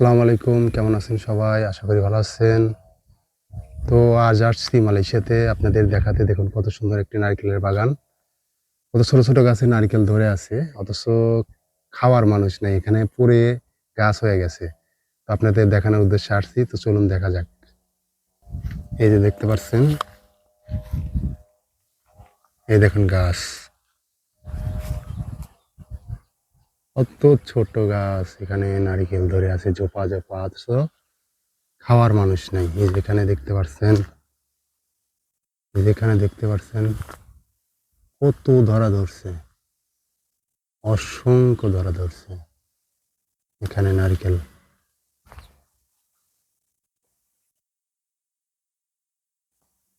আসসালামু আলাইকুম, কেমন আছেন সবাই? আশা করি ভালো আছেন। তো আজ আসছি মালয়েশিয়াতে। আপনাদের দেখাতে দেখুন কত সুন্দর একটি নারকেলের বাগান। কত ছোট ছোট গাছে নারকেল ধরে আছে, অথচ খাওয়ার মানুষ নেই। এখানে পুরে গাছ হয়ে গেছে। তো আপনাদের দেখানোর উদ্দেশ্যে আসছি। তো চলুন দেখা যাক। এই যে দেখতে পাচ্ছেন, এই দেখুন গাছ। কত ছোট গাছ, এখানে নারিকেল ধরে আছে, জোপা জোপা, অথচ খাওয়ার মানুষ নেই। এই যেখানে দেখতে পাচ্ছেন যেখানে দেখতে পাচ্ছেন কত ধরা ধরছে, অসংখ্য ধরা ধরছে এখানে নারকেল।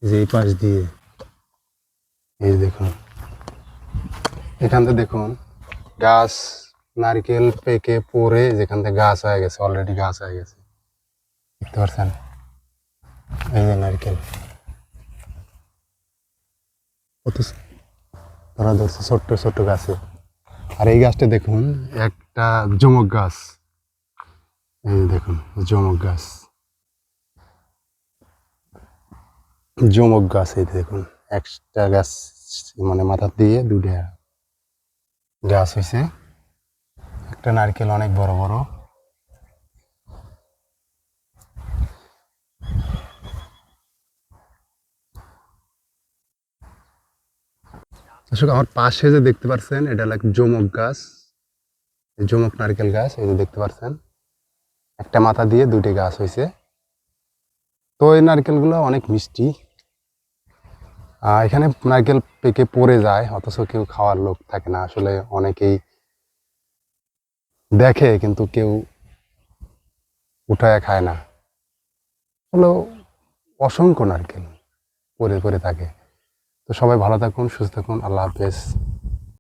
যে পাশ দিয়ে, এই দেখুন, এখান থেকে দেখুন, গাছ নারকেল পেকে পড়ে যেখান থেকে গাছ হয়ে গেছে অলরেডি গাছ হয়ে গেছে। দেখতে পাচ্ছেন? এই যে নারকেল। কত ধরা ধরছে ছোট্ট ছোট্ট গাছে। আর এই গাছটা দেখুন, একটা জমক গাছ। এই দেখুন জমক গাছ। জমক গাছ এই দেখুন, একটা গাছ মানে মাথা দিয়ে দুটা গাছ হয়েছে একটা নারকেল অনেক বড় বড়। আমার পাশে যে দেখতে পাচ্ছেন এটা লাইক জমক গাছ। জমক নারকেল গাছ, এই যে দেখতে পাচ্ছেন একটা মাথা দিয়ে দুটি গাছ হয়েছে তো এই নারকেলগুলো অনেক মিষ্টি। এখানে নারকেল পেকে পড়ে যায়, অথচ কেউ খাওয়ার লোক থাকে না। আসলে অনেকেই দেখে কিন্তু কেউ উঠায় খায় না। হলো অসংখ্য নারকেল পরে পরে থাকে। তো সবাই ভালো থাকুন, সুস্থ থাকুন। আল্লাহ হাফেজ।